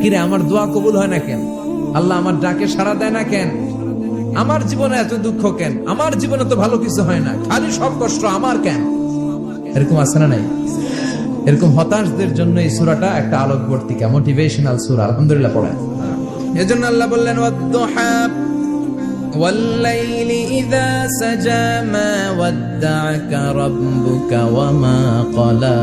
কিরে আমার দোয়া কবুল হয় না কেন আল্লাহ আমার ডাকে সাড়া দেয় না কেন আমার জীবনে এত দুঃখ কেন আমার জীবনে তো ভালো কিছু হয় না খালি সব কষ্ট আমার কেন এরকম আছে না নাই এরকম হতাশদের জন্য এই সুরাটা একটা আলোকবর্তিকা মোটিভেশনাল সুরা আলহামদুলিল্লাহ পড়ে এজন্য আল্লাহ বললেন ওয়াদ্দুহা والليل إذا سجى ما ودعك ربك وما قلى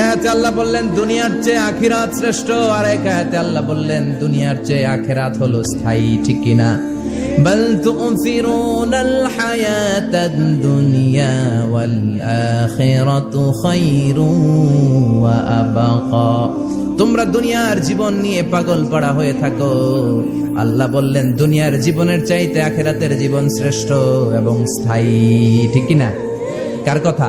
এতে আল্লাহ বললেন দুনিয়ার চেয়ে আখিরাত শ্রেষ্ঠ আর এক আয়াতে আল্লাহ বললেন দুনিয়ার চেয়ে আখেরাত হলো স্থায়ী ঠিক কিনা بل تؤثرون الحياة الدنيا والآخرة خير وأبقى তোমরা দুনিয়ার জীবন নিয়ে পাগল পড়া হয়ে থাকো আল্লাহ বললেন দুনিয়ার জীবনের চাইতে আখেরাতের জীবন শ্রেষ্ঠ এবং স্থায়ী ঠিক কি না কার কথা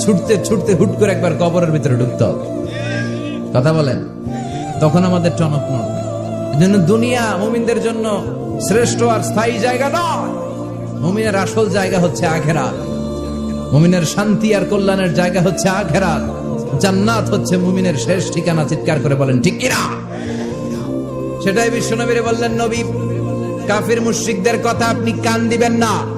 ছুটতে ছুটতে হুট করে একবার কবরের ভিতরে ঢুকতে কথা বলেন? তখন আমাদের টনক এজন্য দুনিয়া মুমিনদের জন্য শ্রেষ্ঠ আর স্থায়ী জায়গা নয়। মুমিনের আসল জায়গা হচ্ছে আখেরাত। মুমিনের শান্তি আর কল্যাণের জায়গা হচ্ছে আখেরাত। জান্নাত হচ্ছে মুমিনের শেষ ঠিকানা, চিৎকার করে বলেন, ঠিক কিনা সেটাই বিশ্বনবীরে বললেন, নবী, কাফির মুশরিকদের কথা আপনি কান দিবেন না।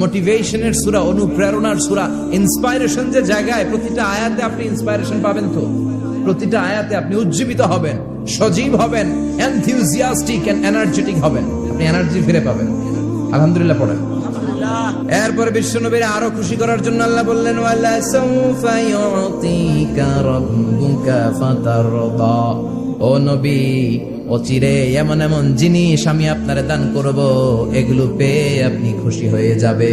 মোটিভেশনের সুরা, অনুপ্রেরণার সুরা ইন্সপাইরেশন যে জায়গায় প্রতিটা আয়াতে আপনি ইন্সপাইরেশন পাবেন তো? প্রতিটা আয়াতে আপনি উজ্জীবিত হবেন, সজীব হবেন এনথিউজিয়াস্টিক এন্ড এনার্জেটিক হবেন। আপনি এনার্জি ফিরে পাবেন। আলহামদুলিল্লাহ পড়েন। এরপরে বিশ্বনবীর আরও খুশি করার জন্য আল্লাহ বললেন ও নবী অচিরে এমন এমন জিনিস আমি আপনারে দান করব, এগুলো পেয়ে আপনি খুশি হয়ে যাবে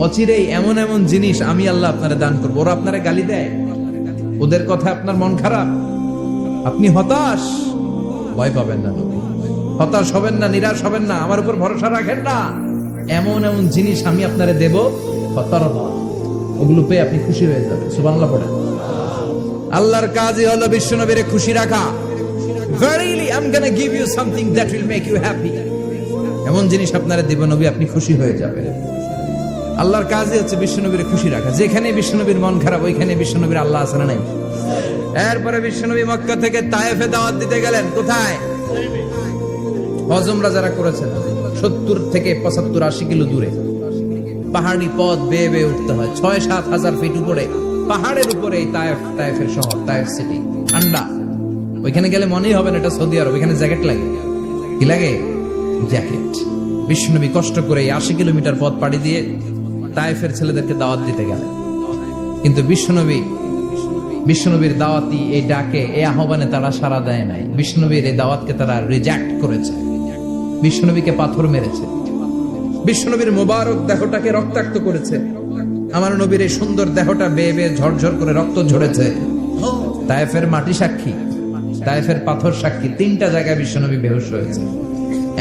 অচিরেই এমন এমন জিনিস আমি আল্লাহ আপনারে দান করব, ওরা আপনারে গালি দেয়। ওদের কথা আপনার মন খারাপ। আপনি হতাশ? ভয় পাবেন না হতাশ হবেন না, নিরাশ হবেন না, আমার উপর ভরসা রাখেন না। এমন এমন জিনিস আমি আপনারে দেব হতারবা ওগুলো পেয়ে আপনি খুশি হয়ে যাবেন। সুবহানাল্লাহ পড়েন। আল্লাহর কাজই হলো বিশ্বনবীরে খুশি রাখা। Verily I am gonna give you something that will make you happy এমন জিনিস আপনারা দেব নবী, আপনি খুশি হয়ে যাবেন। আল্লাহর কাজই হচ্ছে বিশ্বনবীরে খুশি রাখা। যেখানে বিশ্বনবীর মন খারাপ ওইখানে বিশ্বনবীর আল্লাহ আছে না নাই? এরপরে বিশ্বনবী মক্কা থেকে তায়েফে দাওয়াত দিতে গেলেন। কোথায়? হজমরা যারা করেছেন, সত্তর থেকে পঁচাত্তর আশি কিলো দূরে। পাহাড়ি পথ বেয়ে বেয়ে উঠতে হয়। ছয় সাত হাজার ফিট উপরে। পাহাড়ের উপরে শহর, তায়েফ সিটি ঠান্ডা। ওইখানে গেলে মনেই হবে না এটা সৌদি আরব এখানে জ্যাকেট লাগে। কি লাগে? জ্যাকেট বিষ্ণুনবী কষ্ট করে এই আশি কিলোমিটার পথ পাড়ি দিয়ে তায়েফের ছেলেদেরকে দাওয়াত দিতে গেলেন। কিন্তু বিশ্বনবী বিষ্ণুনবীর দাওয়াতি এই ডাকে, এই আহ্বানে তারা সাড়া দেয় নাই। বিষ্ণুনবীর এই দাওয়াতকে তারা রিজেক্ট করেছে। বিষ্ণুনবীকে পাথর মেরেছে। বিষ্ণুনবীর মোবারক দেহটাকে রক্তাক্ত করেছে। আমার নবীর এই সুন্দর দেহটা বেয়ে বেয়ে ঝরঝর করে রক্ত ঝরেছে। তায়েফের মাটি সাক্ষী, তায়েফের পাথর সাক্ষী, তিনটা জায়গায় বিশ্বনবী বেহুশ হয়েছে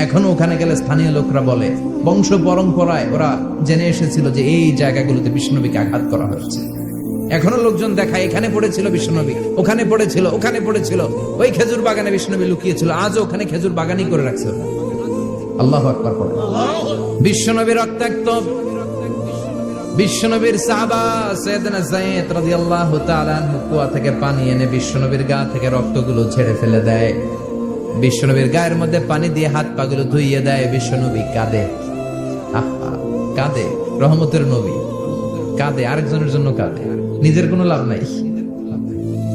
এখনও ওখানে গেলে স্থানীয় লোকরা বলে, বংশ পরম্পরায় ওরা জেনে এসেছিল যে এই জায়গাগুলোতে বিষ্ণুনবীকে আঘাত করা হয়েছে। এখনও লোকজন দেখায়, এখানে পড়েছিল বিষ্ণুনবী ওখানে পড়েছিল ওখানে পড়েছিল, ওই খেজুর বাগানে বিষ্ণুনবী লুকিয়েছিল আজও ওখানে খেজুর বাগানই করে রাখছে। আল্লাহ আকবার পড়ে। বিশ্বনবী রক্তাক্ত বিশ্বনবীর সাহাবা সৈয়দনা যায়েদ রাদিয়াল্লাহু তাআলা কুয়া থেকে পানি এনে বিশ্বনবীর গা থেকে রক্তগুলো ছেড়ে ফেলে দেয়। বিশ্বনবীর গায়ের মধ্যে পানি দিয়ে হাত পাগুলো ধুইয়ে দেয় বিশ্বনবী কাঁদে। আহা, কাঁদে রহমতের নবী। কাঁদে আরেকজনের জন্য কাঁদে। নিজের কোনো লাভ নাই।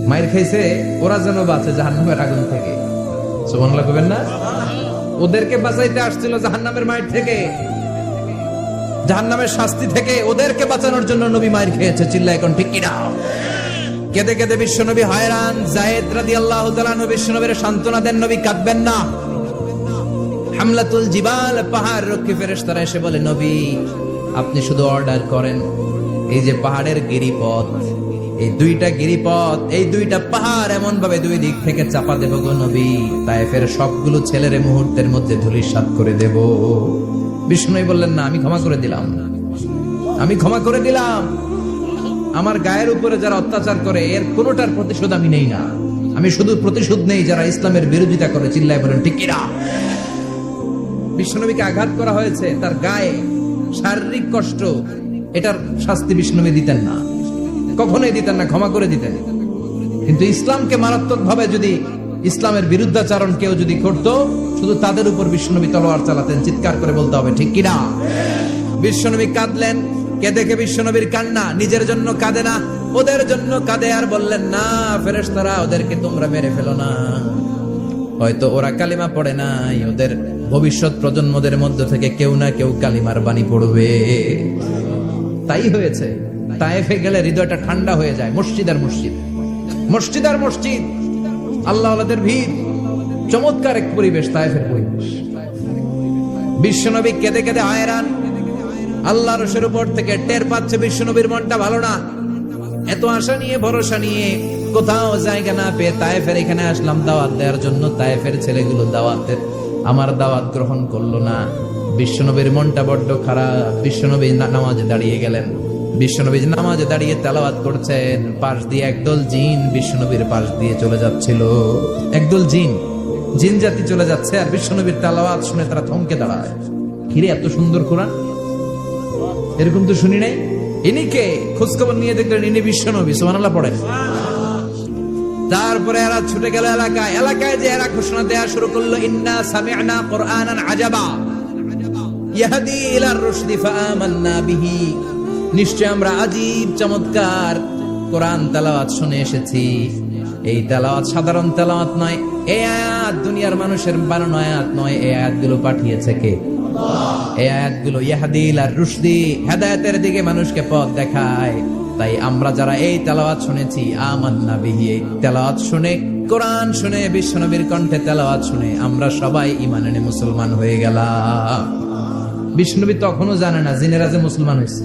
মায়ের খাইছে ওরা যেন বাঁচে জাহান্নামের আগুন থেকে। সুবহানাল্লাহ কবেন না? ওদেরকে বাঁচাইতে আসছিল জাহান্নামের মায়ের থেকে। জাহান্নামের শাস্তি থেকে ওদেরকে বাঁচানোর জন্য নবী মায়ের খেয়েছে চিল্লা এখন ঠিক কিনা? কেঁদে কেঁদে বিশ্ব নবী হয়রান। জায়েদ রাদি আল্লাহ বিশ্ব নবীর সান্ত্বনা দেন, নবী, কাঁদবেন না। হামলাতুল জিবাল, পাহাড় রক্ষী ফেরেশতারা এসে বলে, নবী, আপনি শুধু অর্ডার করেন, এই যে পাহাড়ের গিরিপথ, এই দুইটা গিরিপথ, এই দুইটা পাহাড় এমন ভাবে দুই দিক থেকে চাপা দেব গো নবী, তাই ফের সবগুলো ছেলের মুহূর্তের মধ্যে ধুলিসাৎ করে দেব। বিষ্ণুই বললেন, না, আমি ক্ষমা করে দিলাম। আমি ক্ষমা করে দিলাম। আমার গায়ের উপরে যারা অত্যাচার করে, এর কোনোটার প্রতিশোধ আমি নেই না। আমি শুধু প্রতিশোধ নেই যারা ইসলামের বিরোধিতা করে। চিল্লায় বলেন, ঠিক কিনা বিষ্ণনবীকে আঘাত করা হয়েছে, তার গায়ে শারীরিক কষ্ট, এটার শাস্তি বিষ্ণনবী দিতেন না। কখনোই দিতেন না, ক্ষমা করে দিতেন। কিন্তু ইসলামকে মারাত্মক ভাবে যদি ইসলামের বিরুদ্ধাচারণ কেউ যদি করত, শুধু তাদের উপর বিষ্ণনবী তলোয়ার চালাতেন, চিৎকার করে বলতে হবে, ঠিক কিনা? বিশ্বনবী কাঁদলেন, কে দেখে বিশ্বনবীর কান্না? নিজের জন্য কাঁদে না, ওদের জন্য কাঁদে, আর বললেন, না, ফেরেশতারা, ওদেরকে তোমরা মেরে ফেলো না। হয়তো ওরা কালিমা পড়ে নাই, ওদের ভবিষ্যৎ প্রজন্মদের মধ্যে থেকে কেউ না কেউ কালিমার বাণী পড়বে। তাই হয়েছে। তায়েফে গেলে হৃদয়টা ঠান্ডা হয়ে যায়, মসজিদ আর মসজিদ। মসজিদ আর মসজিদ। আল্লাহ ভিড়, চমৎকার এক পরিবেশ, তায়েফের পরিবেশ। বিশ্বনবী কেঁদে কেঁদে আয়রান আল্লাহ রসের উপর থেকে টের পাচ্ছে বিশ্বনবীর মনটা ভালো না। এত আশা নিয়ে, ভরসা নিয়ে কোথাও জায়গা না পেয়ে তায়েফের এখানে আসলাম, দাওয়াত দেওয়ার জন্য তায়েফের ছেলেগুলো দাওয়াতের আমার দাওয়াত গ্রহণ করল না। বিশ্বনবীর মনটা বড্ড খারাপ। বিশ্বনবী নামাজে দাঁড়িয়ে গেলেন। বিশ্বনবী নামাজে দাঁড়িয়ে তেলাওয়াত করছেন, পাশ দিয়ে একদল জিন বিশ্বনবীর পাশ দিয়ে চলে যাচ্ছিল। একদল জিন জিন জাতি চলে যাচ্ছে আর বিশ্বনবীর তেলাওয়াত শুনে তারা থমকে দাঁড়ায়। কিরে, এত সুন্দর কোরআন? এরকম তো শুনি নাই? ইনি কে? খোঁজখবর নিয়ে দেখলেন ইনি বিশ্বনবী, সুবহানাল্লাহ পড়েন। তারপরে এরা ছুটে গেল এলাকায়। এলাকায় যে এরা ঘোষণা দেয়া শুরু করল, ইন্না সামি'না কুরআনান আজাবা। ইয়াহদি ইলার রুশদি ফাআমান্না বিহি। নিশ্চয় আমরা আজীব চমৎকার কোরআন তেলাওয়াত শুনে এসেছি। এই তেলাওয়াত সাধারণ তেলাওয়াত নয়, এই আয়াত দুনিয়ার মানুষের বানানো আয়াত নয়, এই আয়াতগুলো পাঠিয়েছে কে? এই আয়াতগুলো ইয়াহাদিল আর রুশদি হেদায়েতের দিকে মানুষকে পথ দেখায়। তাই আমরা যারা এই তেলাওয়াত শুনেছি, আমান্না বিহি, এই তেলাওয়াত শুনে, কোরআন শুনে, বিশ্বনবীর কণ্ঠে তেলাওয়াত শুনে, আমরা সবাই ইমান মুসলমান হয়ে গেলাম। বিষ্ণুনবী তখনও জানে না, জিনেরা যে মুসলমান হয়েছে।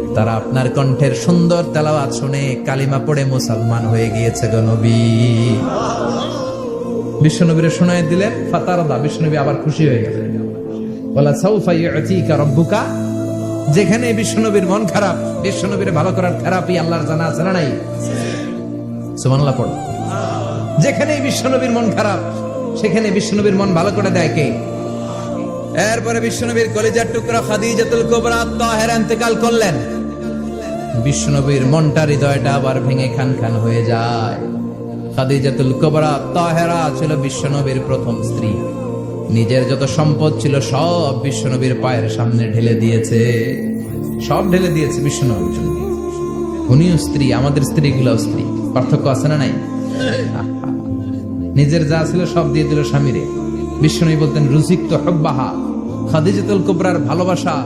তারা আপনার কণ্ঠের সুন্দর তেলাওয়াত শুনে কালিমা পড়ে মুসলমান হয়ে গিয়েছে গো নবী। বিশ্বনবীরে শোনায় দিলেন ফাতারদা বিশ্বনবী আবার খুশি হয়ে গেলেন। বলা, সাউফা রব্বুকা? যেখানে বিশ্বনবীর মন খারাপ, বিশ্বনবীর ভালো করার থেরাপি আল্লাহর জানা আছে না নাই? সুবহানাল্লাহ, পড়ো। যেখানে বিশ্বনবীর মন খারাপ, সেখানে বিশ্বনবীর মন ভালো করে দেয় কে? এরপরে বিশ্বনবীর কলিজার টুকরা খাদিজাতুল কুবরা তাহেরা ইন্তেকাল করলেন। বিশ্বনবীর মনটা হৃদয়টা আবার ভেঙে খান খান হয়ে যায়। খাদিজাতুল কুবরা, তাহেরা ছিল বিশ্বনবীর প্রথম স্ত্রী। নিজের যত সম্পদ ছিল সব বিশ্বনবীর পায়ের সামনে ঢেলে দিয়েছে। সব ঢেলে দিয়েছে বিশ্বনবীর জন্য। উনিও স্ত্রী, আমাদের স্ত্রীগুলো স্ত্রী। পার্থক্য আছে না নাই? নিজের যা ছিল সব দিয়ে দিল স্বামীরে। বিশ্বনবী বলতেন রুজিক তো হব্বাহা। খাদিজাতুল কুবরার ভালোবাসা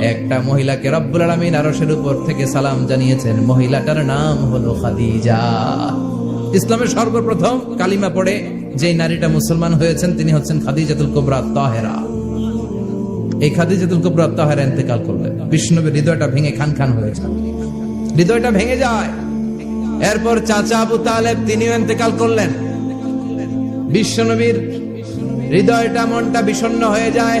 একটা মহিলাকে রব্বুল আলমিন আরসের উপর থেকে সালাম জানিয়েছেন। মহিলাটার নাম হলো খাদিজা। ইসলামের সর্বপ্রথম কালিমা পড়ে যে নারীটা মুসলমান হয়েছেন, তিনি হচ্ছেন খাদিজাতুল কুবরা তাহেরা। এই খাদিজাতুল কুবরা তাহেরা ইন্তেকাল করলেন। বিষ্ণুবীর হৃদয়টা ভেঙে খান খান হয়ে যায়। হৃদয়টা ভেঙে যায়। এরপর চাচা আবু তালেব তিনিও ইন্তেকাল করলেন। বিশ্বনবীর হৃদয়টা মনটা বিষণ্ণ হয়ে যায়।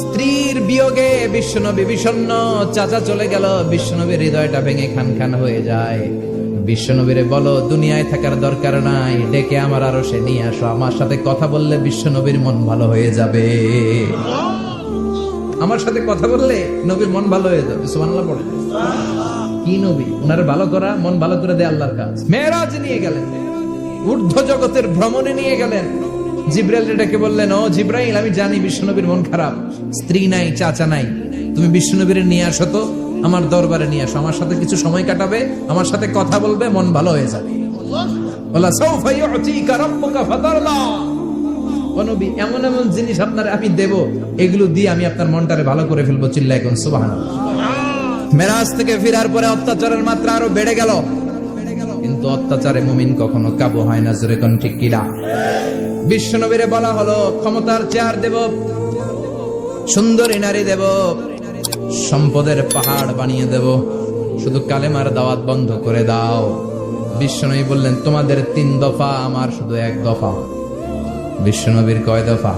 স্ত্রীর বিয়োগে বিশ্বনবী বিষণ্ণ চাচা চলে গেল বিশ্বনবীর হৃদয়টা ভেঙে খান খান হয়ে যায়। বিশ্বনবীরে বলো, দুনিয়ায় থাকার দরকার নাই, ডেকে আমার আরও সে নিয়ে আসো। আমার সাথে কথা বললে বিশ্বনবীর মন ভালো হয়ে যাবে। আমার সাথে কথা বললে নবীর মন ভালো হয়ে যাবে। সুবহানাল্লাহ পড়ে। কি নবী? ওনার ভালো করা, মন ভালো করে দেয় আল্লাহর কাজ। মেয়েরাজ নিয়ে গেলেন। ঊর্ধ্ব জগতের ভ্রমণে নিয়ে গেলেন। জিব্রাইল ডেকে বললেন, ও জিব্রাইল, আমি জানি বিশ্বনবীর মন খারাপ। স্ত্রী নাই, চাচা নাই। তুমি বিশ্বনবীর নিয়ে আসো তো, আমার দরবারে নিয়ে আসো। আমার সাথে কিছু সময় কাটাবে, আমার সাথে কথা বলবে, মন ভালো হয়ে যাবে। এমন এমন জিনিস আপনার আমি দেব, এগুলো দিয়ে আমি আপনার মনটারে ভালো করে ফেলব চিল্লা এখন সুবহানাল্লাহ। মেরাজ থেকে ফেরার পরে অত্যাচারের মাত্রা আরও বেড়ে গেল। কিন্তু অত্যাচারে মুমিন কখনো কাবু হয় না, জোরে কোন, ঠিক কিরা বিশ্বনবীরে বলা হলো, ক্ষমতার চেয়ার দেব, সুন্দরী নারী দেব, সম্পদের পাহাড় বানিয়ে দেব, শুধু কালেমার দাওয়াত বন্ধ করে দাও। বিশ্বনবী বললেন, তোমাদের তিন দফা, আমার শুধু এক দফা। বিশ্বনবীর কয় দফা?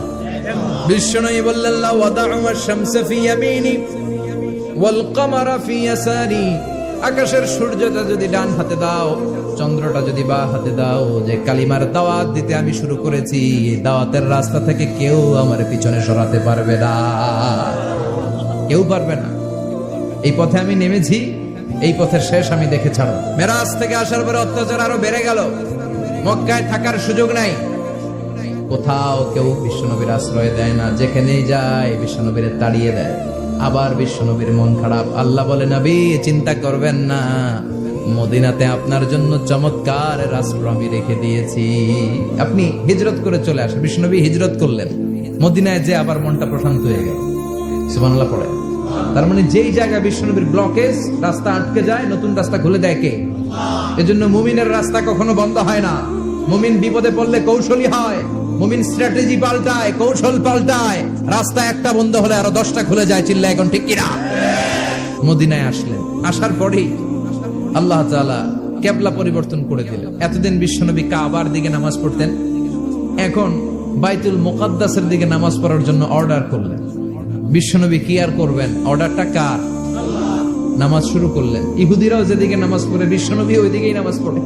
বিশ্বনবী বললেন লা ওয়াদাউ আশ-শামসা ফি ইয়ামিনি ওয়াল কামারা ফি ইয়াসারি। আকাশের সূর্যটা যদি ডান হাতে দাও, চন্দ্রটা যদি বা হাতে দাও, যে কালিমার দাওয়াত দিতে আমি শুরু করেছি দাওয়াতের রাস্তা থেকে কেউ আমার পিছনে সরাতে পারবে না। কেউ পারবে না। এই পথে আমি নেমেছি, এই পথের শেষ আমি দেখে ছাড়ো। মেরাজ থেকে আসার পরে অত্যাচার আরও বেড়ে গেল। মক্কায় থাকার সুযোগ নাই। কোথাও কেউ বিশ্বনবীর আশ্রয় দেয় না, যেখানেই যায় বিশ্বনবীর তাড়িয়ে দেয়। আবার বিশ্বনবীর মন খারাপ। আল্লাহ বলে, নবী, চিন্তা করবেন না। মদিনাতে আপনার জন্য চমৎকার রাষ্ট্র আমি রেখে দিয়েছি। আপনি হিজরত করে চলে আসেন। বিশ্বনবী হিজরত করলেন। মদিনায় যে আবার মনটা প্রশান্ত হয়ে গেল। সুবহানাল্লাহ পড়ে। তার মানে যেই জায়গায় বিশ্বনবীর ব্লকেজ রাস্তা আটকে যায়, নতুন রাস্তা খুলে দেয় কে? এজন্য মুমিনের রাস্তা কখনো বন্ধ হয় না। মুমিন বিপদে পড়লে কৌশলী হয়। মুমিন স্ট্র্যাটেজি পাল্টায়, কৌশল পাল্টায় রাস্তা একটা বন্ধ হলে আরও দশটা খুলে যায় চিল্লা এখন ঠিক কিনা? মদিনায় আসলেন। আসার পরেই আল্লাহ তাআলা কেবলা পরিবর্তন করে দিলেন। এতদিন বিশ্বনবী কাবার দিকে নামাজ পড়তেন, এখন বাইতুল মুকাদ্দাসের দিকে নামাজ পড়ার জন্য অর্ডার করলেন। বিশ্বনবী কি আর করবেন? অর্ডারটা কার? নামাজ শুরু করলেন। ইহুদিরাও যেদিকে নামাজ পড়ে, বিশ্বনবী ওইদিকেই নামাজ পড়ে।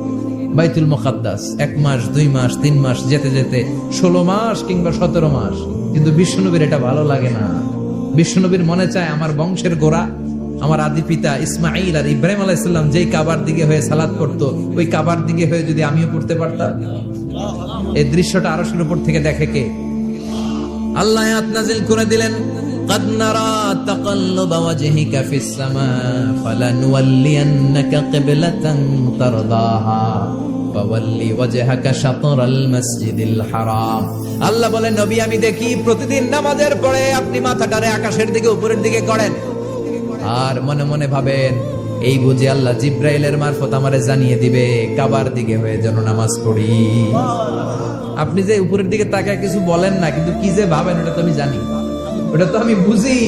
বাইতুল মুকাদ্দাস এক মাস, দুই মাস, তিন মাস, যেতে যেতে ষোলো মাস কিংবা সতেরো মাস। কিন্তু বিশ্বনবীর এটা ভালো লাগে না। বিশ্বনবীর মনে চায় আমার বংশের গোড়া, আমার আদি পিতা ইসমাইল আর ইব্রাহিম আলাইসাল্লাম যেই কাবার দিকে হয়ে সালাদ করতো ওই কাবার দিকে হয়ে যদি আমিও পড়তে পারতাম। এই দৃশ্যটা আরশের উপর থেকে দেখে কে? আল্লাহ আয়াত করে দিলেন। قد نرى تقلب وجهك في السماء فلنولينك قبلة ترضاها فولي وجهك شطر المسجد الحرام আল্লাহ বলে নবী আমি দেখি প্রতিদিন নামাজের পরে আপনি মাথাটারে আকাশের দিকে উপরের দিকে করেন আর মনে মনে ভাবেন এই বুঝে আল্লাহ জিব্রাইলের মারফত আমারে জানিয়ে দিবে কাবার দিকে হয়ে যেন নামাজ পড়ি আপনি যে উপরের দিকে তাকায় কিছু বলেন না কিন্তু কি যে ভাবেন ওটা তো আমি জানি ওটা তো আমি বুঝি।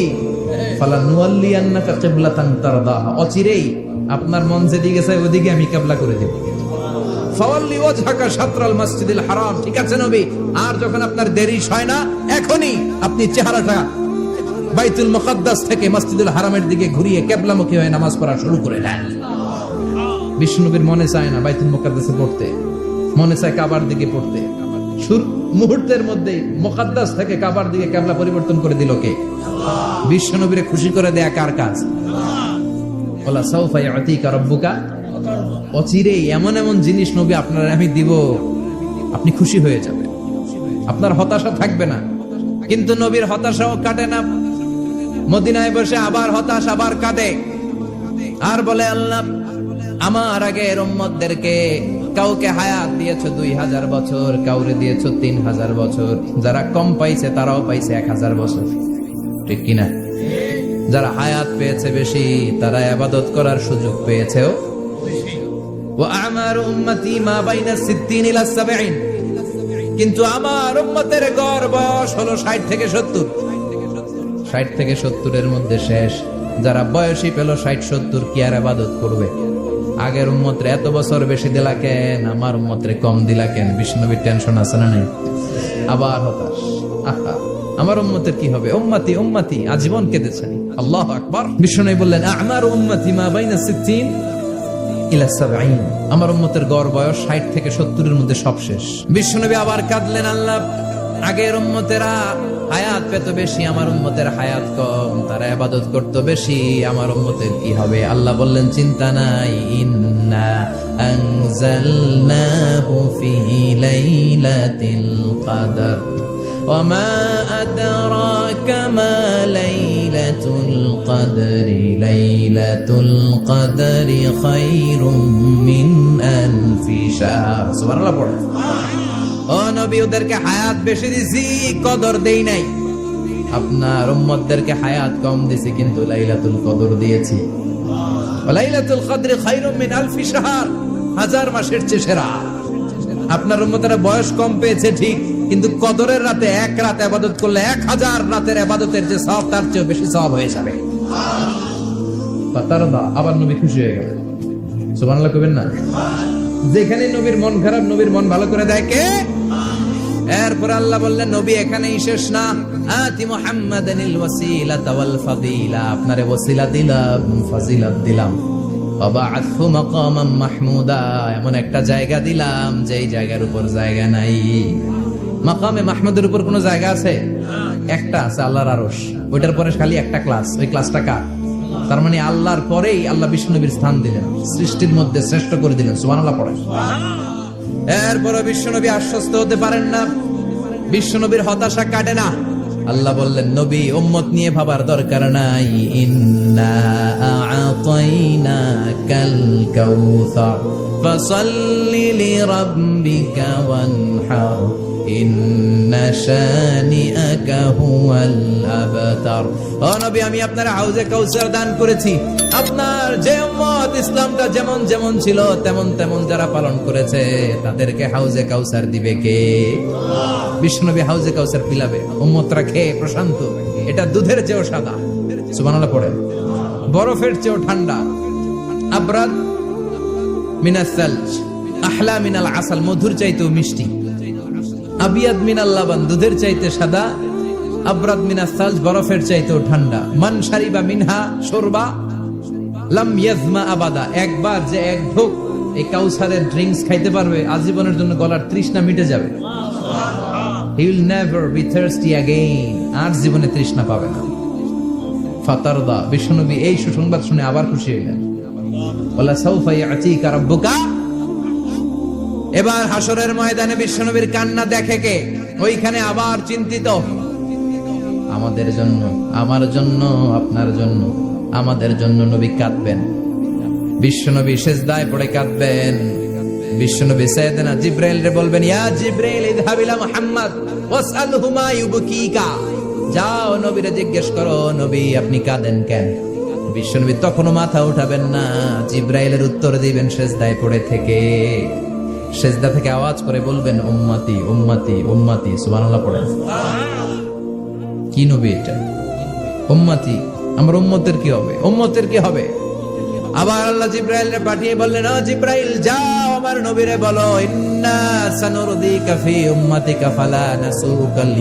অচিরেই আপনার মন যেদিকে চায় ওদিকে আমি করে দেব। আপনি চেহারাটা বাইতুল থেকে হারামের দিকে ঘুরিয়ে কেবলামুখী হয়ে নামাজ পড়া শুরু করে দেন। বিষ্ণুনবীর মনে চায় না বাইতুল মুকাদ্দাসে পড়তে। মনে চায় কাবার দিকে পড়তে। মুহূর্তের মধ্যে মোকাদ্দাস থেকে কাবার দিকে ক্যাবলা পরিবর্তন করে দিল কে? বিশ্ব নবীরে খুশি করে দেয়া কার কাজ? ওলা এমন এমন জিনিস নবী আপনার, আমি দিব। আপনি খুশি হয়ে আপনার হতাশা থাকবে না। কিন্তু নবীর হতাশাও কাটে না। মদিনায় বসে আবার হতাশ, আবার কাঁদে। আর বলে, আল্লাহ, আমার আগের উম্মতদেরকে কাউকে হায়াত দিয়েছ দুই হাজার বছর, কাউরে দিয়েছ তিন হাজার বছর। যারা কম পাইছে, তারাও পাইছে এক হাজার বছর। ঠিক কিনা? যারা হায়াত পেয়েছে বেশি, তারা আবাদত করার সুযোগ পেয়েছেও। ও আমার উম্মতি মা বাইনা কিন্তু আমার উম্মতের গড় বয়স হলো ষাট থেকে সত্তর। ষাট থেকে সত্তরের মধ্যে শেষ। যারা বয়সী পেল ষাট সত্তর, কি আর আবাদত করবে? আগের উম্মতরে এত বছর বেশি দিলা কেন? আমার উম্মতরে কম দিলা কেন? বিষ্ণবীর টেনশন আছে না নাই? আবার হতাশ। আমার উম্মতের কি হবে? উম্মতি উম্মতি, আজীবন কেঁদেছেন আল্লাহ আকবার। বিষ্ণু বললেন, আমার উম্মতি মা বাইনা সিদ্দিন আমার উম্মতের গড় বয়স 60 থেকে সত্তরের মধ্যে সব শেষ। বিশ্বনবী আবার কাঁদলেন, আল্লাহ, আগের উম্মতেরা হায়াত পেত বেশি, আমার উম্মতের হায়াত কম। তারা ইবাদত করত বেশি আমার উম্মতের কি হবে আল্লাহ বললেন চিন্তা নাই ইন্না আনজালনাহু ফি লাইলাতিল কদর وما أدراك ما ليلة القدر ليلة القدر خير من ألف شهر سبحان الله পড়ো ও নবী ওদেরকে হায়াত বেশি দিছি কদর দেই নাই আপনার উম্মতদেরকে হায়াত কম দিছি, কিন্তু লাইলাতুল কদর দিয়েছি। লাইলাতুল কদর খায়রুম মিন আলফি শাহর। হাজার মাসের চেয়ে সেরা। আপনার উম্মতেরা বয়স কম পেয়েছে, ঠিক, কিন্তু কদরের রাতে এক রাত আবাদত করলে এক হাজার রাতের আবাদতের যে সব তার চেয়ে বেশি সব হয়ে যাবে। তার আবার নবী খুশি হয়ে গেল সুবহানাল্লাহ কবেন না? যেখানে নবীর মন খারাপ, নবীর মন ভালো করে দেয় কে? এরপর আল্লাহ বললেন নবী এখানেই শেষ না। আতি মুহাম্মাদানিল ওয়াসিলাতা ওয়াল ফাদিলা। আপনারে ওয়াসিলা দিলাম ফাজিলাত দিলাম। ওয়াবাআতহু মাকামাম মাহমুদা। এমন একটা জায়গা দিলাম যেই জায়গার উপর জায়গা নাই। মাকামে মাহমুদের উপর কোনো জায়গা আছে? একটা আছে আল্লাহর আরশ। ওইটার পরে খালি একটা ক্লাস। ওই ক্লাসটা কার? তার মানে আল্লাহর পরেই আল্লাহ বিষ্ণুনবীর স্থান দিলেন সৃষ্টির মধ্যে শ্রেষ্ঠ করে দিলেন। সুবহানাল্লাহ পড়ে এরপরে বিশ্বনবী আশ্বস্ত হতে পারেন না। বিশ্বনবীর হতাশা কাটে না। আল্লাহ বললেন, নবী, উম্মত নিয়ে ভাবার দরকার নাই। কাল নবী, আমি আপনার হাউজে কাউসার দান করেছি। আপনার যে ইসলামটা যেমন যেমন ছিল, তেমন তেমন যারা পালন করেছে, তাদেরকে হাউজে কাউসার দিবে কে? বিষ্ণবী হাউজে কাউসার পিলাবে, উম্মতরা খেয়ে প্রশান্ত। এটা দুধের চেয়েও সাদা। সুবহানাল্লাহ পড়ে বরফের চেয়েও ঠান্ডা। আবরাদ মিনাস সালজ আহলা মিনাল আসাল, মধুর চাইতেও মিষ্টি। আবিয়াদ মিনাল লাবান, দুধের চাইতে সাদা। আবরাদ মিনাস সালজ বরফের চাইতেও ঠান্ডা। মান শারিবা মিনহা, শোরবা। একবার যে এক এই কাউসারের ড্রিঙ্কস খাইতে পারবে, আজীবনের জন্য গলার তৃষ্ণা মিটে যাবে। আর জীবনে তৃষ্ণা পাবে না। এবার ময়দানে বিশ্বনবীর কান্না দেখে কে? ওইখানে আবার চিন্তিত। আমাদের জন্য, আমার জন্য, আপনার জন্য। আমাদের জন্য নবী কাঁদবেন। বিশ্বনবী শেষ সেজদায় পড়ে কাঁদবেন। বিশ্বনবী সাইয়েদনা জিব্রাইল রে বলবেন, ইয়া জিব্রাইল, ইযহাব ইলা মুহাম্মদ, ওয়াসআলহু মা ইউবকিকা। যাও নবীরে জিজ্ঞেস করো, নবী, আপনি কাঁদেন কেন? বিশ্বনবী তখনও মাথা উঠাবেন না। জিব্রাইলের উত্তর দিবেন, সেজদায় পড়ে থেকে। সেজদা থেকে আওয়াজ করে বলবেন, উম্মাতি উম্মাতি, উম্মতি। সুবহানাল্লাহ পড়েন। কি নবী এটা? উম্মতি আমার উম্মতের কি হবে? উম্মতের কি হবে? আবার আল্লাহ জিব্রাইল রে পাঠিয়ে বললেন, ও জিব্রাইল, যাও আমার নবীরে বলো, ইন্না সানুরদিকা ফি ফালা নাসুকাল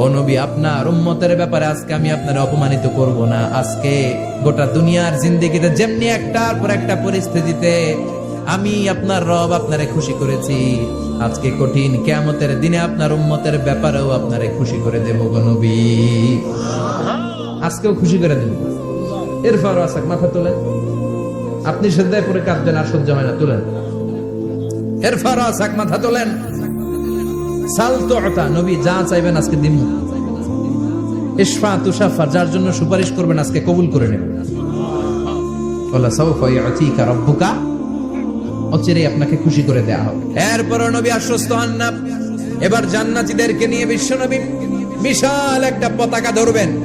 ও নবী, আপনার উম্মতের ব্যাপারে আজকে আমি আপনার অপমানিত করব না। আজকে গোটা দুনিয়ার জিন্দেগিতে যেমনি একটার পর একটা পরিস্থিতিতে আমি আপনার রব আপনারে খুশি করেছি। আজকে কঠিন কেয়ামতের দিনে আপনার উম্মতের ব্যাপারেও আপনারে খুশি করে দেব নবী। আজকেও খুশি করে দেব এরপর আসাক মাথা তোলেন আপনি শ্রদ্ধায় পরে কাঁদবেন, আর সহ্য হয় না, তুলেন। এরপর আসাক মাথা তোলেন। যার জন্য সুপারিশ করবেন আজকে কবুল করে নেবেন। অচিরেই আপনাকে খুশি করে দেয়া হবে। এরপর নবী আশ্বস্ত হন না। এবার জান্নাতীদেরকে নিয়ে বিশ্ব নবী বিশাল একটা পতাকা ধরবেন।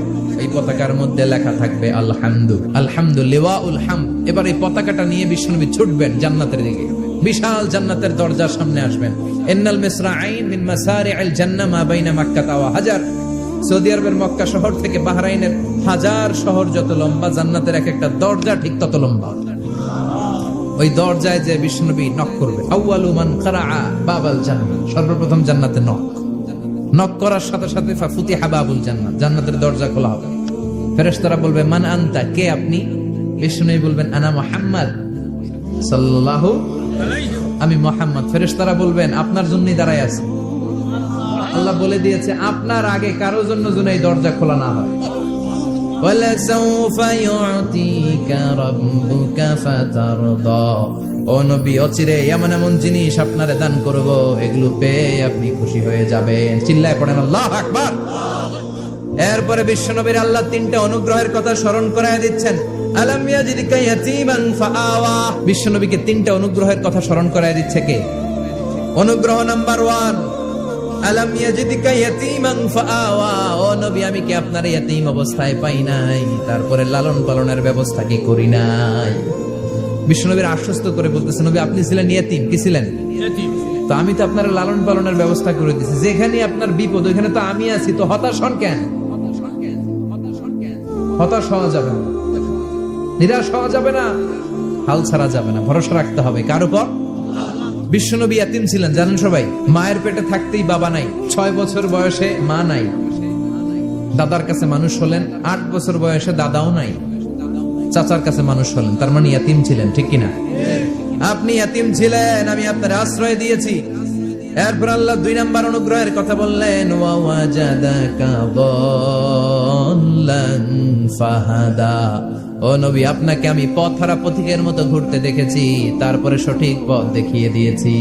পতাকার মধ্যে লেখা থাকবে, আলহামদু আলহামদু লিওয়াউল হাম এবার এই পতাকাটা নিয়ে বিশ্বনবী ছুটবেন জান্নাতের দিকে। বিশাল জান্নাতের দরজার সামনে আসবেন। ইন্নাল মিসরাঈন মিন মাসারি'আল জান্নাহ মা বাইনা মাক্কাহ ওয়া হাজার। সৌদি আরবের মক্কা শহর থেকে বাহরাইনের হাজার শহর যত লম্বা, জান্নাতের এক একটা দরজা ঠিক তত লম্বা। ওই দরজায় যে বিষ্ণুনবী নক করবে, আউয়ালু মান কারাআ বাবাল জান্নাত সর্বপ্রথম জান্নাতে নক নক করার সাথে সাথে ফাফুতিহা বাবুল জান্নাত জান্নাতের দরজা খোলা হবে। ফেরেশতারা বলবে, মান আন্তা? কে আপনি? বিষ্ণুই বলবেন, আনা মোহাম্মদ সাল্লাল্লাহু আমি মোহাম্মদ। ফেরেশতারা বলবেন, আপনার জন্যই দাঁড়ায় আছে। আল্লাহ বলে দিয়েছে, আপনার আগে কারও জন্য এই দরজা খোলা না হয়। এমন এমন জিনিস আপনারে দান করব, এগুলো পেয়ে আপনি খুশি হয়ে যাবেন। চিল্লায় পড়েন, আল্লাহ আকবার। এরপরে বিশ্বনবীর আল্লাহ তিনটা অনুগ্রহের কথা স্মরণ করায় দিচ্ছেন। বিশ্বনবীকে তিনটা অনুগ্রহের কথা স্মরণ করায় দিচ্ছে কে? অনুগ্রহ নাম্বার ওয়ান। আমি কি আপনার ইয়াতীম অবস্থায় পাই নাই? তারপরে লালন পালনের ব্যবস্থা কি করি নাই? বিশ্বনবীর আশ্বস্ত করে বলতেছে নবী আপনি ছিলেন ইয়াতীম কি ছিলেন? তো আমি তো আপনার লালন পালনের ব্যবস্থা করে যেখানে আপনার বিপদ ওইখানে তো আমি আছি তো হতাশ হন কেন? হতাশ হওয়া যাবে না। নিরাশ হওয়া যাবে না, হাল ছাড়া যাবে না। ভরসা রাখতে হবে। কার উপর? বিশ্বনবী এতিম ছিলেন, জানেন সবাই? মায়ের পেটে থাকতেই বাবা নাই। ছয় বছর বয়সে মা নাই। দাদার কাছে মানুষ হলেন, আট বছর বয়সে দাদাও নাই। চাচার কাছে মানুষ হলেন, তার মানে ইয়াতিম ছিলেন, ঠিক কিনা? আপনি ইয়াতিম ছিলেন, আমি আপনার আশ্রয় দিয়েছি। এরপর আল্লাহ দুই নাম্বার অনুগ্রহের কথা বললেন ওয়াওয়াজাদাকা দাল্লান ফাহাদা। ও নবী, আপনাকে আমি পথহারা পথিকের মতো ঘুরতে দেখেছি, তারপরে সঠিক পথ দেখিয়ে দিয়েছি।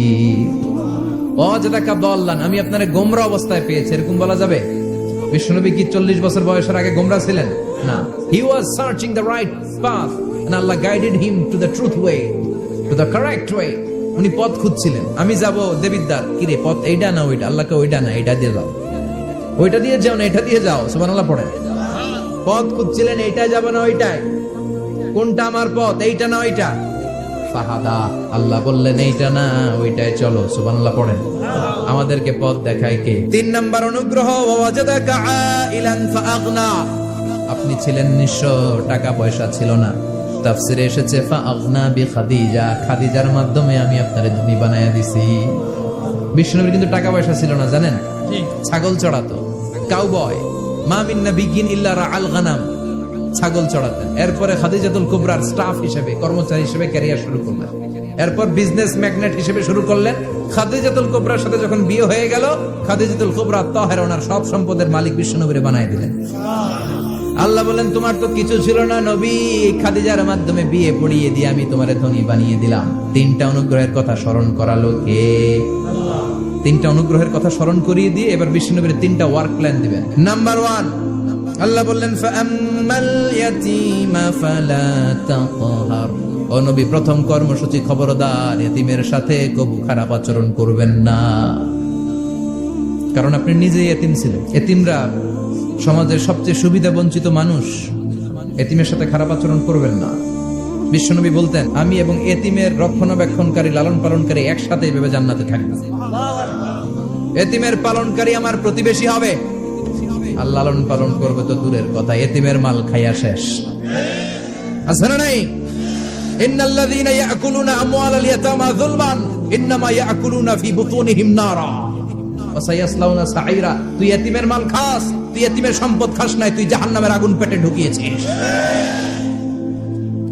আমি আপনারে গোমরা অবস্থায় পেয়েছি, এরকম বলা যাবে? বিষ্ণুনবী কি চল্লিশ বছর বয়সের আগে গোমরা ছিলেন? না। He was searching the right path Allah guided him to the truth way to the correct way উনি পথ খুঁজছিলেন। আমি যাব দেবিদ্দার কিরে পথ এইটা না ওইটা আল্লাহকে ওইটা না এটা দিয়ে যাও। ওইটা দিয়ে যাও না, এটা দিয়ে যাও। সুবহানাল্লাহ, পড়েন। পথ খুঁজছিলেন এইটা যাবে না ওইটাই কোনটা আমার পথ এইটা না ওইটা? ফাহাদা আল্লাহ বললেন এইটা না ওইটাই চলো সুবহানাল্লাহ পড়েন। আমাদেরকে পথ দেখায় কে? তিন নাম্বার অনুগ্রহ আপনি ছিলেন নিঃস্ব টাকা পয়সা ছিল না। তাফসিরে এসেছে ফাআগনা বি খাদিজা। খাদিজার মাধ্যমে আমি আপনারে ধনী বানায়া দিছি। বিষ্ণুনবীর কিন্তু টাকা পয়সা ছিল না জানেন? ছাগল চড়াতো কাউবয় মা মিন নাবিয়িন ইল্লা রাআল গানাম। ছাগল চড়াতেন। এরপরে খাদিজাতুল কুবরার স্টাফ হিসেবে, কর্মচারী হিসেবে ক্যারিয়ার শুরু করলেন। এরপর বিজনেস ম্যাগনেট হিসেবে শুরু করলেন। খাদিজাতুল কুবরার সাথে যখন বিয়ে হয়ে গেল, খাদিজাতুল কুবরা তহের ওনার সব সম্পদের মালিক বিষ্ণুনবীরে বানায় দিলেন। আল্লাহ বলেন, তোমার তো কিছু ছিল না নবী। খাদিজার মাধ্যমে বিয়ে পড়িয়ে দিয়ে আমি তোমার ধনী বানিয়ে দিলাম। তিনটা অনুগ্রহের কথা স্মরণ করালো কে তিনটা অনুগ্রহের কথা স্মরণ করিয়ে দিয়ে এবার বিষ্ণুনবীর তিনটা ওয়ার্ক প্ল্যান দিবেন। নাম্বার ওয়ান আল্লাহ বললেন ও প্রথম কর্মসূচি খবরদার এতিমের সাথে কবু খারাপ আচরণ করবেন না। কারণ আপনি নিজেই এতিম ছিলেন। এতিমরা সমাজের সবচেয়ে সুবিধা বঞ্চিত মানুষ। এতিমের সাথে খারাপ আচরণ করবেন না। বিশ্বনবী বলতেন, আমি এবং এতিমের রক্ষণাবেক্ষণকারী লালন পালনকারী একসাথে এভাবে জান্নাতে থাকব। এতিমের পালনকারী আমার প্রতিবেশী হবে। আর লালন পালন করবে তো দূরের কথা, এতিমের মাল খাইয়া শেষ। আছে না নাই? তুই এতিমের মাল খাস, তুই এতিমের সম্পদ খাস নাই, তুই জাহান্নামের আগুন পেটে ঢুকিয়েছিস।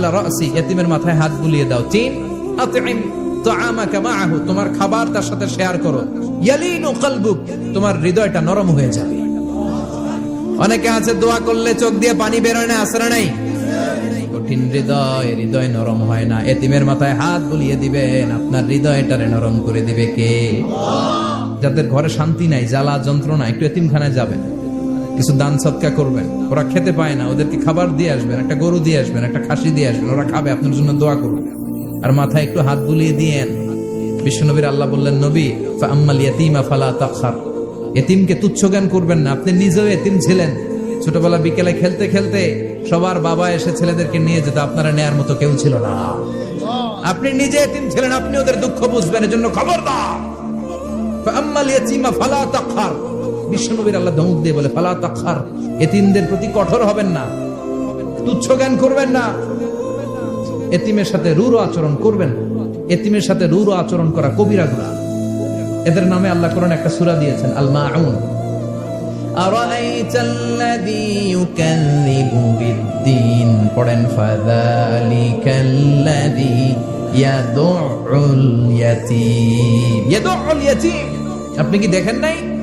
রাসি, এতিমের মাথায় হাত বুলিয়ে দাও। তিন তাআমাকা মাআহু তোমার খাবার তার সাথে শেয়ার করো। ইয়ালিনু কলবুক, তোমার হৃদয়টা নরম হয়ে যাবে। অনেকে আছে, দোয়া করলে চোখ দিয়ে পানি বেরোয় না, আসরা নাই। কঠিন হৃদয় হৃদয় নরম হয় না। এতিমের মাথায় হাত বুলিয়ে দিবেন, আপনার হৃদয়টারে নরম করে দিবে কে? যাদের ঘরে শান্তি নাই, জ্বালা যন্ত্রণা, একটু এতিমখানায় যাবেন। কিছু দান সৎকা করবেন। ওরা খেতে পায় না, ওদেরকে খাবার দিয়ে আসবেন, একটা গরু দিয়ে আসবেন, একটা খাসি দিয়ে আসবেন, ওরা খাবে, আপনার জন্য দোয়া করবে আর মাথায় একটু হাত বুলিয়ে দিয়েন। বিশ্বনবীর আল্লাহ বললেন, নবী এতিমকে তুচ্ছ জ্ঞান করবেন না, আপনি নিজেও এতিম ছিলেন। ছোটবেলা বিকেলে খেলতে খেলতে সবার বাবা এসে ছেলেদেরকে নিয়ে যেত, আপনারা নেয়ার মতো কেউ ছিল না। আপনি নিজে এতিম ছিলেন, আপনি ওদের দুঃখ বুঝবেন, এজন্য খবরদার। আম্মাল ইয়াতিমা ফালা তাখার বিশ্বনবীর আল্লাহ ধমক দিয়ে বলে ফালা তাক্ষার এতিমদের প্রতি কঠোর হবেন না। তুচ্ছ জ্ঞান করবেন না। এতিমের সাথে রুর আচরণ করবেন এতিমের সাথে রুর আচরণ করা কবিরা গুণা। এদের নামে আল্লাহ করণ একটা সুরা দিয়েছেন আপনি কি দেখেন নাই?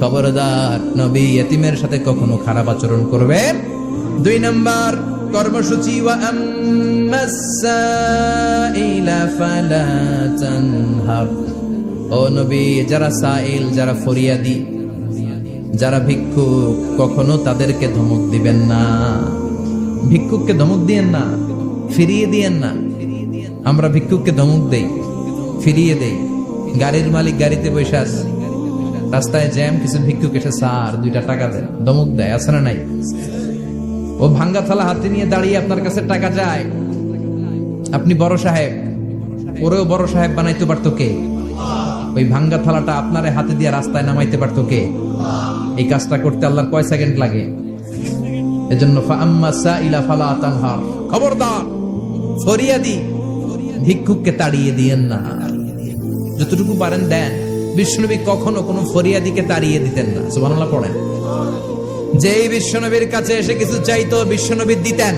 খবরদার নবী এতিমের সাথে কখনো খারাপ আচরণ করবে দুই নম্বর, কর্মসূচি ও নবী, যারা সাইল, যারা ফরিয়াদি, যারা ভিক্ষুক, কখনো তাদেরকে ধমক দিবেন না। ভিক্ষুককে ধমক দিয়েন না, ফিরিয়ে দিয়েন না। আমরা ভিক্ষুককে ধমক দেই, ফিরিয়ে দেই। গাড়ির মালিক গাড়িতে বসে রাস্তায় জ্যাম, কিছু ভিক্ষুক এসে সার দুইটা টাকা দেয় ধমক দেয়, আছে না নাই? ও ভাঙ্গা থালা হাতে নিয়ে দাঁড়িয়ে আপনার কাছে টাকা যায় আপনি বড় সাহেব। ওরেও বড় সাহেব বানাইতে পারতো কে? ওই ভাঙ্গা থালাটা আপনারে হাতে দিয়ে রাস্তায় নামাইতে পারতো কে? এই কাজটা করতে আল্লাহর কয় সেকেন্ড লাগে? এজন্য খবরদার, ফরিয়াদি। ভিক্ষুককে তাড়িয়ে দিয়েন না। যতটুকু পারেন দেন। বিষ্ণুনবী কখনো কোনো ফরিয়াদিকে তাড়িয়ে দিতেন না। সুবহানাল্লাহ, পড়েন। যেই বিশ্বনবীর কাছে এসে কিছু চাইতো বিশ্বনবী দিতেন।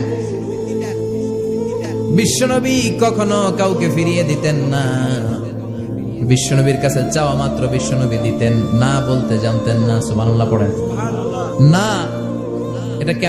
বিশ্বনবী কখনো কাউকে ফিরিয়ে দিতেন না। বিশ্বনবীর কাছে চাওয়া মাত্র বিশ্বনবী দিতেন, না বলতে জানতেন না। সুবহানাল্লাহ, পড়েন। না, এটা কেমন